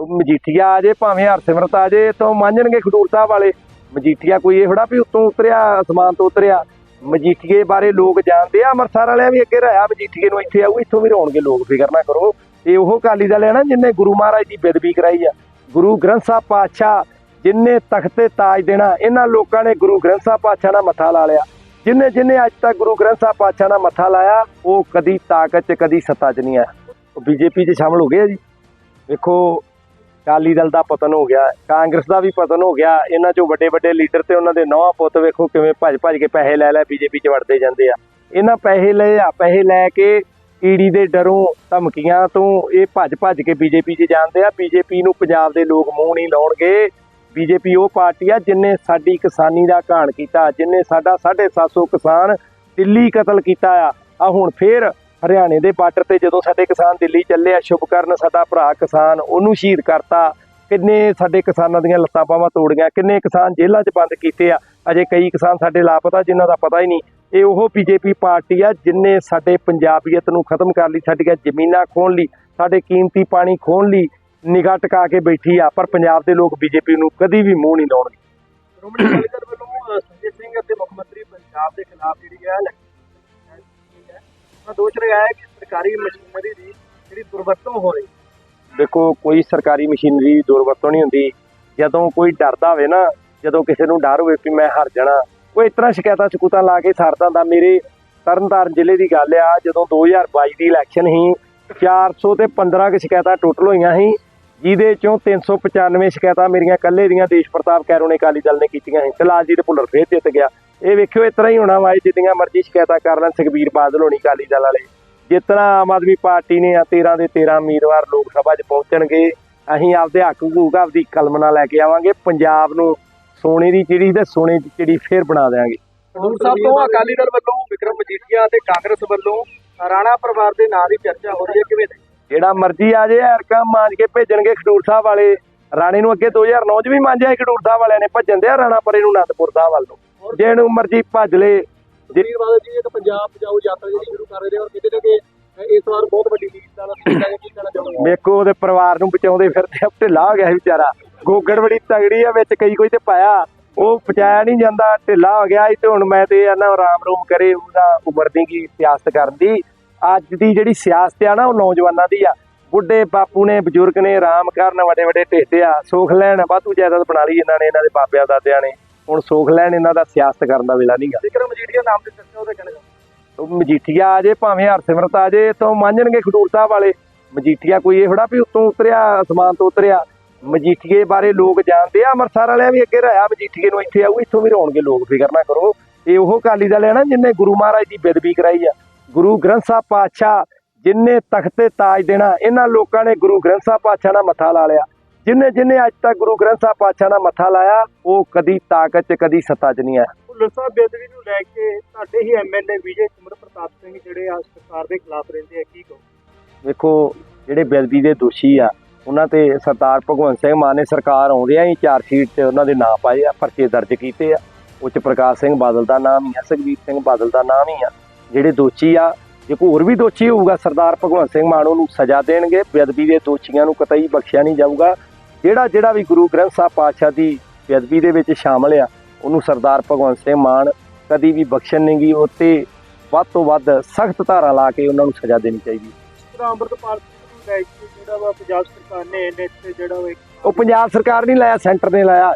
ਮਜੀਠੀਆ ਆ ਜੇ, ਭਾਵੇਂ ਹਰਸਿਮਰਤ ਆ ਜੇ ਤੋਂ ਮੰਨਣਗੇ ਖਡੂਰ ਸਾਹਿਬ ਵਾਲੇ। ਮਜੀਠੀਆ ਕੋਈ ਇਹ ਥੋੜਾ ਵੀ ਉੱਤੋਂ ਉਤਰਿਆ, ਅਸਮਾਨ ਤੋਂ ਉਤਰਿਆ। ਮਜੀਠੀਏ ਬਾਰੇ ਲੋਕ ਜਾਣਦੇ ਆ, ਅੰਮ੍ਰਿਤਸਰ ਵਾਲਿਆਂ ਵੀ ਅੱਗੇ ਰਿਹਾ, ਮਜੀਠੀਏ ਨੂੰ ਇੱਥੇ ਆਊ, ਇੱਥੋਂ ਵੀ ਰੋਣਗੇ ਲੋਕ ਫਿਕਰ ਨਾ ਕਰੋ। ਇਹ ਉਹ ਅਕਾਲੀ ਦਲ ਹੈ ਨਾ ਜਿਨਨੇ ਗੁਰੂ ਮਹਾਰਾਜ ਦੀ ਬੇਦਬੀ ਕਰਾਈ ਆ। ਗੁਰੂ ਗ੍ਰੰਥ ਸਾਹਿਬ ਪਾਤਸ਼ਾਹ ਜਿਨਨੇ ਤਖ਼ਤੇ ਤਾਜ ਦੇਣਾ, ਇਹਨਾਂ ਲੋਕਾਂ ਨੇ ਗੁਰੂ ਗ੍ਰੰਥ ਸਾਹਿਬ ਪਾਤਸ਼ਾਹ ਨਾਲ ਮੱਥਾ ਲਾ ਲਿਆ। ਜਿਨਨੇ ਜਿਨਨੇ ਅੱਜ ਤੱਕ ਗੁਰੂ ਗ੍ਰੰਥ ਸਾਹਿਬ ਪਾਤਸ਼ਾਹ ਨਾਲ ਮੱਥਾ ਲਾਇਆ, ਉਹ ਕਦੀ ਤਾਕਤ 'ਚ, ਕਦੀ ਸੱਤਾ 'ਚ ਨਹੀਂ ਆਇਆ। ਉਹ ਬੀਜੇਪੀ 'ਚ ਸ਼ਾਮਲ ਹੋ ਗਏ ਜੀ। ਵੇਖੋ ਅਕਾਲੀ ਦਲ ਦਾ ਪਤਨ ਹੋ ਗਿਆ, ਕਾਂਗਰਸ ਦਾ ਵੀ ਪਤਨ ਹੋ ਗਿਆ, ਇਹਨਾਂ 'ਚੋਂ ਵੱਡੇ ਵੱਡੇ ਲੀਡਰ ਤੇ ਉਹਨਾਂ ਦੇ ਨੌਂ ਪੁੱਤ ਵੇਖੋ ਕਿਵੇਂ ਭੱਜ ਭੱਜ ਕੇ ਪੈਸੇ ਲੈ ਲੈ ਬੀਜੇਪੀ 'ਚ ਵੜਦੇ ਜਾਂਦੇ ਆ। ਇਹਨਾਂ ਪੈਸੇ ਲਏ ਆ ਪੈਸੇ ਲੈ ਕੇ ਈਡੀ ਦੇ ਡਰੋਂ ਧਮਕੀਆਂ ਤੋਂ ਇਹ ਭੱਜ ਭੱਜ ਕੇ ਬੀਜੇਪੀ 'ਚ ਜਾਂਦੇ ਆ। ਬੀਜੇਪੀ ਨੂੰ ਪੰਜਾਬ ਦੇ ਲੋਕ ਮੂੰਹ ਨਹੀਂ ਲਾਉਣਗੇ। ਬੀਜੇਪੀ ਉਹ ਪਾਰਟੀ ਆ ਜਿਨੇ ਸਾਡੀ ਕਿਸਾਨੀ ਦਾ ਘਾਣ ਕੀਤਾ, ਜਿਨੇ ਸਾਡਾ 750 ਕਿਸਾਨ ਦਿੱਲੀ ਕਤਲ ਕੀਤਾ ਆ। ਆ ਹੁਣ ਫੇਰ ਹਰਿਆਣੇ ਦੇ ਬਾਰਡਰ ਤੇ ਜਦੋਂ ਸਾਡੇ ਕਿਸਾਨ ਦਿੱਲੀ ਚੱਲੇ ਆ ਸ਼ੁਭਕਰਨ ਸਾਡਾ ਭਰਾ ਕਿਸਾਨ ਉਹਨੂੰ ਸ਼ਹੀਦ ਕਰਤਾ। ਕਿੰਨੇ ਸਾਡੇ ਕਿਸਾਨਾਂ ਦੀਆਂ ਲੱਤਾਂ ਬਾਹਾਂ ਤੋੜੀਆਂ ਕਿੰਨੇ ਕਿਸਾਨ ਜੇਲ੍ਹਾਂ 'ਚ ਬੰਦ ਕੀਤੇ ਆ। ਅਜੇ ਕਈ ਕਿਸਾਨ ਸਾਡੇ ਲਾਪਤਾ ਜਿਨ੍ਹਾਂ ਦਾ ਪਤਾ ਹੀ ਨਹੀਂ। ਇਹ ਉਹ ਬੀਜੇਪੀ ਪਾਰਟੀ ਆ ਜਿਨੇ ਸਾਡੇ ਪੰਜਾਬੀਅਤ ਨੂੰ ਖਤਮ ਕਰ ਲਈ ਸਾਡੀਆਂ ਜ਼ਮੀਨਾਂ ਖੋਹਣ ਲਈ ਸਾਡੇ ਕੀਮਤੀ ਪਾਣੀ ਖੋਹਣ ਲਈ ਨਿਗਾਹ ਟਿਕਾ ਕੇ ਬੈਠੀ ਆ। ਪਰ ਪੰਜਾਬ ਦੇ ਲੋਕ ਬੀਜੇਪੀ ਨੂੰ ਕਦੀ ਵੀ ਮੂੰਹ ਨਹੀਂ ਲਾਉਣਗੇ। ਸ਼੍ਰੋਮਣੀ ਅਕਾਲੀ ਦਲ ਵੱਲੋਂ ਅ, ਸੰਜੇ ਸਿੰਘ ਅਤੇ ਮੁੱਖ ਮੰਤਰੀ ਪੰਜਾਬ ਦੇ ਖਿਲਾਫ ਜਿਹੜੀ ਹੈ ਦੋਸ਼ ਲਗਾਇਆ ਹੈ ਕਿ ਸਰਕਾਰੀ ਮਸ਼ੀਨਰੀ ਦੀ ਜਿਹੜੀ ਦੁਰਵਰਤੋਂ ਹੋ ਰਹੀ ਦੇਖੋ, ਕੋਈ ਸਰਕਾਰੀ ਮਸ਼ੀਨਰੀ ਦੀ ਦੁਰਵਰਤੋਂ ਨਹੀਂ ਹੁੰਦੀ। ਜਦੋਂ ਕੋਈ ਡਰਦਾ ਹੋਵੇ ਨਾ, ਜਦੋਂ ਕਿਸੇ ਨੂੰ ਡਰ ਹੋਵੇ ਕਿ ਮੈਂ ਹਾਰ ਜਾਣਾ, ਉਹ ਇਸ ਸ਼ਿਕਾਇਤਾਂ ਸ਼ਿਕੂਤਾਂ ਲਾ ਕੇ ਸਾਰਦਾ ਹੁੰਦਾ। ਮੇਰੇ ਤਰਨਤਾਰਨ ਜ਼ਿਲ੍ਹੇ ਦੀ ਗੱਲ ਆ, ਜਦੋਂ 2022 ਦੀ ਇਲੈਕਸ਼ਨ ਸੀ 400 ਤੇ 15 ਕੁ ਸ਼ਿਕਾਇਤਾਂ ਟੋਟਲ ਹੋਈਆਂ ਸੀ, ਜਿਹਦੇ ਚੋਂ 395 ਸ਼ਿਕਾਇਤਾਂ ਮੇਰੀਆਂ ਇਕੱਲੇ ਦੀਆਂ, ਦੇਸ਼ ਪ੍ਰਤਾਪ ਕੈਰੋਂ ਨੇ ਅਕਾਲੀ ਦਲ ਨੇ ਕੀਤੀਆਂ ਸੀ। ਤੇ ਲਾਲਜੀਤ ਭੁੱਲਰ ਫੇਰ ਜਿੱਤ ਗਿਆ। ਇਹ ਵੇਖਿਓ ਇਸ ਤਰ੍ਹਾਂ ਹੀ ਹੋਣਾ ਵਾ ਜਿੰਨੀਆਂ ਮਰਜ਼ੀ ਸ਼ਿਕਾਇਤਾਂ ਕਰ ਲੈਣ ਸੁਖਬੀਰ ਬਾਦਲ ਹੋਣੀ ਅਕਾਲੀ ਦਲ ਵਾਲੇ। ਜਿਸ ਤਰ੍ਹਾਂ ਆਮ ਆਦਮੀ ਪਾਰਟੀ ਨੇ ਆ 13 ਦੇ 13 ਉਮੀਦਵਾਰ ਲੋਕ ਸਭਾ 'ਚ ਪਹੁੰਚਣਗੇ ਅਸੀਂ ਆਪਦੇ ਹੱਕ ਹਕੂਕ ਆਪਦੀ ਕਲਮਨਾ ਲੈ ਕੇ ਆਵਾਂਗੇ ਪੰਜਾਬ ਨੂੰ ਸੋਨੇ ਦੀ ਚਿੜੀ ਤੇ ਸੋਨੇ ਦੀ ਚਿੜੀ ਫੇਰ ਬਣਾ ਦੇਵਾਂਗੇ ਖਡੂਰ ਸਾਹਿਬ ਤੋਂ ਅਕਾਲੀ ਦਲ ਵੱਲੋਂ ਵਿਕਰਮ ਮਜੀਠੀਆ ਅਤੇ ਕਾਂਗਰਸ ਵੱਲੋਂ ਰਾਣਾ ਪਰਿਵਾਰ ਦੇ ਨਾਂ ਦੀ ਚਰਚਾ ਹੋ ਰਹੀ ਹੈ ਕਿਵੇਂ? ਜਿਹੜਾ ਮਰਜ਼ੀ ਆ ਜੇ ਐਰਕਾ ਮਾਂਜ ਕੇ ਭੇਜਣਗੇ ਖਡੂਰ ਸਾਹਿਬ ਵਾਲੇ। ਰਾਣੇ ਨੂੰ ਅੱਗੇ 2009 'ਚ ਵੀ ਮਾਂਜਿਆ ਖਡੂਰ ਸਾਹਿਬ ਵਾਲਿਆਂ ਨੇ ਭੱਜਣ ਦਿਆ ਰਾਣਾ ਪਰੇ ਨੂੰ ਅਨੰਦਪੁਰ ਸਾਹਿਬ ਵੱਲ ਨੂੰ। ਜਿਹਨੂੰ ਮਰਜ਼ੀ ਭੱਜ ਲੇ। ਸੁਖਬੀਰ ਬਾਦਲ ਜੀ ਇੱਕ ਪੰਜਾਬ ਬਚਾਓ ਯਾਤਰਾ ਜਿਹੜੀ ਸ਼ੁਰੂ ਕਰ ਰਹੇ ਨੇ ਔਰ ਕਿਤੇ ਨਾ ਕਿ ਇਸ ਵਾਰ ਬਹੁਤ ਵੱਡੀ ਲੀਡ ਨਾਲ ਅਸੀਂ ਕੀ ਕਹਿਣਾ ਚਾਹੁੰਦੇ ਵੇਖੋ ਉਹਦੇ ਪਰਿਵਾਰ ਨੂੰ ਬਚਾਉਂਦੇ ਫਿਰਦੇ ਢਿੱਲਾ ਹੋ ਗਿਆ ਵਿਚਾਰਾ। ਗੋਗੜ ਬੜੀ ਤਗੜੀ ਆ ਵਿੱਚ ਕਈ ਕੋਈ ਤੇ ਪਾਇਆ। ਉਹ ਪਚਾਇਆ ਨਹੀਂ ਜਾਂਦਾ ਢਿੱਲਾ ਹੋ ਗਿਆ ਤੇ ਹੁਣ ਮੈਂ ਤੇ ਆਨਾ ਆਰਾਮ ਰੂਮ ਕਰੇ ਉਹਦਾ ਉਮਰ ਦੀ ਕੀ ਸਿਆਸਤ ਕਰਨ ਦੀ। ਅੱਜ ਦੀ ਜਿਹੜੀ ਸਿਆਸਤ ਆ ਨਾ ਉਹ ਨੌਜਵਾਨਾਂ ਦੀ ਆ। ਬੁੱਢੇ ਬਾਪੂ ਨੇ ਬਜ਼ੁਰਗ ਨੇ ਆਰਾਮ ਕਰਨ ਵੱਡੇ ਵੱਡੇ ਢੇਡੇ ਆ। ਸੁਖ ਲੈਣ ਵਾਧੂ ਜਾਇਦਾਦ ਬਣਾ ਲਈ ਇਹਨਾਂ ਨੇ ਇਹਨਾਂ ਦੇ ਬਾਬਿਆਂ ਦਾਦਿਆਂ ਨੇ। ਹੁਣ ਸੁਖ ਲੈਣ ਇਹਨਾਂ ਦਾ ਸਿਆਸਤ ਕਰਨ ਦਾ ਵੇਲਾ ਨਹੀਂਗਾ ਵਿਕਰਮ ਮਜੀਠੀਆ ਨਾਮ ਦੀ ਚਰਚਾ ਉਹਦੇ ਉਹ ਮਜੀਠੀਆ ਆ ਜੇ ਭਾਵੇਂ ਹਰਸਿਮਰਤ ਆ ਜੇ ਤੋਂ ਮੰਨਣਗੇ ਖਡੂਰ ਸਾਹਿਬ ਵਾਲੇ। ਮਜੀਠੀਆ ਕੋਈ ਇਹ ਥੋੜਾ ਵੀ ਉੱਤੋਂ ਉਤਰਿਆ ਅਸਮਾਨ ਤੋਂ ਉਤਰਿਆ। ਮਜੀਠੀਏ ਬਾਰੇ ਲੋਕ ਜਾਣਦੇ ਆ ਅੰਮ੍ਰਿਤਸਰ ਵਾਲਿਆਂ ਵੀ ਅੱਗੇ ਰਿਹਾ ਮਜੀਠੀਏ ਨੂੰ ਇੱਥੇ ਆਊ ਇੱਥੋਂ ਵੀ ਰੋਣਗੇ ਲੋਕ ਫਿਕਰ ਨਾ ਕਰੋ। ਇਹ ਉਹ ਅਕਾਲੀ ਦਲ ਹੈ ਨਾ ਜਿਨਨੇ ਗੁਰੂ ਮਹਾਰਾਜ ਦੀ ਬੇਦਬੀ ਕਰਾਈ ਆ। ਗੁਰੂ ਗ੍ਰੰਥ ਸਾਹਿਬ ਪਾਤਸ਼ਾਹ ਜਿਨਨੇ ਤਖਤ ਤਾਜ ਦੇਣਾ ਇਹਨਾਂ ਲੋਕਾਂ ਨੇ ਗੁਰੂ ਗ੍ਰੰਥ ਸਾਹਿਬ ਪਾਤਸ਼ਾਹ ਨਾਲ ਮੱਥਾ ਲਾ ਲਿਆ। ਜਿਨਨੇ ਜਿਨਨੇ ਅੱਜ ਤੱਕ ਗੁਰੂ ਗ੍ਰੰਥ ਸਾਹਿਬ ਪਾਤਸ਼ਾਹ ਨਾਲ ਮੱਥਾ ਲਾਇਆ ਉਹ ਕਦੀ ਤਾਕਤ 'ਚ ਕਦੀ ਸੱਤਾ 'ਚ ਨਹੀਂ ਆਇਆ। ਭੁੱਲਰ ਸਾਹਿਬ ਬੇਦਵੀ ਨੂੰ ਲੈ ਕੇ ਤੁਹਾਡੇ ਹੀ ਐਮਐਲਏ ਵਿਜੇ ਕੁਮਰ ਪ੍ਰਤਾਪ ਸਿੰਘ ਜਿਹੜੇ ਆ ਸਰਕਾਰ ਦੇ ਖਿਲਾਫ ਰਹਿੰਦੇ ਆ ਕੀ ਕਹੋ ਵੇਖੋ ਜਿਹੜੇ ਬੇਅਦਬੀ ਦੇ ਦੋਸ਼ੀ ਆ ਉਹਨਾਂ ਤੇ ਸਰਦਾਰ ਭਗਵੰਤ ਸਿੰਘ ਮਾਨ ਨੇ ਸਰਕਾਰ ਆਉਂਦਿਆਂ ਹੀ ਚਾਰ ਸ਼ੀਟ ਤੇ ਉਹਨਾਂ ਦੇ ਨਾਂ ਪਾਏ ਆ ਪਰਚੇ ਦਰਜ ਕੀਤੇ ਆ। ਉੱਚ ਪ੍ਰਕਾਸ਼ ਸਿੰਘ ਬਾਦਲ ਦਾ ਨਾਮ ਹੀ ਆ ਸੁਖਬੀਰ ਸਿੰਘ ਬਾਦਲ ਦਾ ਨਾਮ ਹੀ ਆ। ਜਿਹੜੇ ਦੋਸ਼ੀ ਆ ਜੇ ਕੋਈ ਹੋਰ ਵੀ ਦੋਸ਼ੀ ਹੋਊਗਾ ਸਰਦਾਰ ਭਗਵੰਤ ਸਿੰਘ ਮਾਨ ਉਹਨੂੰ ਸਜ਼ਾ ਦੇਣਗੇ। ਬੇਅਦਬੀ ਦੇ ਦੋਸ਼ੀਆਂ ਨੂੰ ਕਤਈ ਬਖਸ਼ਿਆ ਨਹੀਂ ਜਾਊਗਾ। ਜਿਹੜਾ ਜਿਹੜਾ ਵੀ ਗੁਰੂ ਗ੍ਰੰਥ ਸਾਹਿਬ ਪਾਤਸ਼ਾਹ ਦੀ ਬੇਅਦਬੀ ਦੇ ਵਿੱਚ ਸ਼ਾਮਲ ਆ ਉਹਨੂੰ ਸਰਦਾਰ ਭਗਵੰਤ ਸਿੰਘ ਮਾਨ ਕਦੀ ਵੀ ਬਖਸ਼ਣ ਨਹੀਂ ਗੀ ਉਹ ਤੇ ਵੱਧ ਤੋਂ ਵੱਧ ਸਖਤ ਧਾਰਾ ਲਾ ਕੇ ਉਹਨਾਂ ਨੂੰ ਸਜ਼ਾ ਦੇਣੀ ਚਾਹੀਦੀ ਅੰਮ੍ਰਿਤਪਾਲ ਸਿੰਘ ਜਿਹੜਾ ਵਾ ਪੰਜਾਬ ਸਰਕਾਰ ਨੇ ਇਹਨੇ ਜਿਹੜਾ ਉਹ ਪੰਜਾਬ ਸਰਕਾਰ ਨਹੀਂ ਲਾਇਆ ਸੈਂਟਰ ਨੇ ਲਾਇਆ।